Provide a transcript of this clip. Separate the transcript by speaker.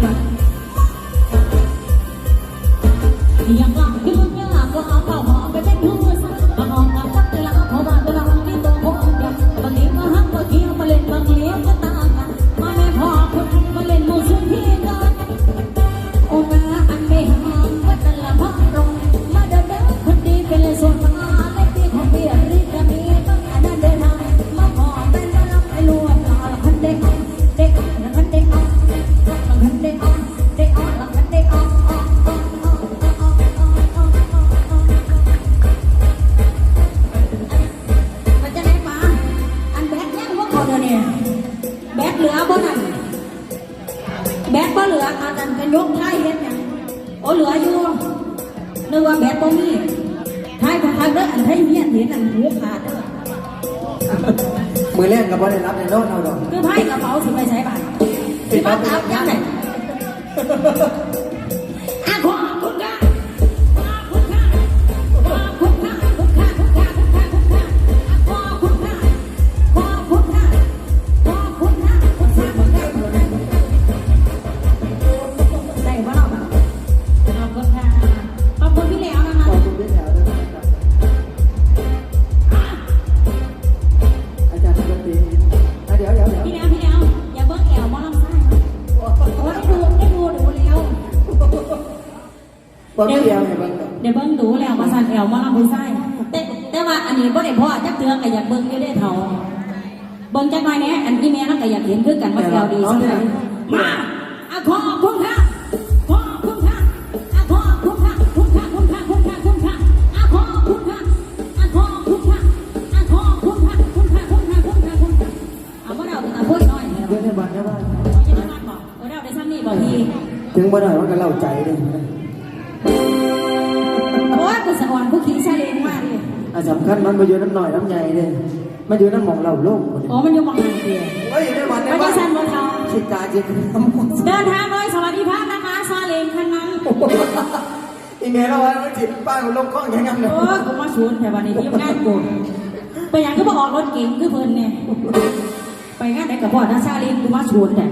Speaker 1: Bye. เนี่ยแบตเหลือบ่นั่นแบตบ่เหลืออานันกันยกท้ายเฮ็ดหยังโอ้เหลืออยู่นึกว่าแบตบ่มีท้ายพักๆเด้ออันไทยเมียนเห็นอันหูขาดเด้อ
Speaker 2: มือแรกกับบ่ได้รับในโน้ตเอาดอก
Speaker 1: คือไพ่กระเป๋าสิไปใช้บัตรสิมาตับยังไง บอ
Speaker 2: กพี่เดียวเนี่ยเบิ่งก่อน
Speaker 1: เดี๋ยวเบิ้งดูแล้วมาสั่นแอวมาลำผู้ชายแต่แต่ว่าอันนี้บ่ได้พ่อจักเทือก็อยากเบิ้งอยู่ได้เท่าเบิ้งจักหน่อยแหน่อันที่แม่นั่นก็อยากเห็นคือกันว่าแอวดีสักไหนมาอะขอบคุณค่ะขอบคุณค่ะอะขอบคุณค่ะคุณค่ะคุณค่ะคุณค่ะคุณค่ะอะขอบคุณค่ะอะขอบคุณค่ะอะขอบคุณค่ะคุณค่ะคุณค่ะคุณค่ะคุณค่ะเอาบ่ได้เอาพูดน้อยเดี๋
Speaker 2: ยวในบ้านในบ้าน
Speaker 1: เอาจะได้มากบอกเอาได้เอาได้ซ้ำนี่บอกพี่
Speaker 2: ถึงบ่ได้ว่าก็เล่าใจเล
Speaker 1: ย กูสะอ่อนกูขี้ชาเลงมากเลย
Speaker 2: อะสำคัญมันมาอยู่น้ำหน่อยน้ำใหญ่เลยมันอยู่น้ำหมองเราโล่งหมดเลย
Speaker 1: โอ้มันอยู่มองหันเดียว
Speaker 2: เฮ้ยอยู่ในบ้านใน
Speaker 1: ไม่
Speaker 2: บ้า
Speaker 1: ได้
Speaker 2: น
Speaker 1: สั้นบนเท้า
Speaker 2: ชิดตาจิตทำหมด
Speaker 1: เดินทางโดยสวัสดิภาพนะคะซาเลงคันนั้น
Speaker 2: อีเมลเราว่าจิตป้ายมันลงกล้องอย่างนั้นเลย
Speaker 1: โอ้ยกูมาชวนแต่วันนี้ที่งานกูไปยังก็มาออกรถเก๋งคือเพิ่นเนี่ยไปงานไหนกับพ่อถ้าซาเลงกูมาชวนแต่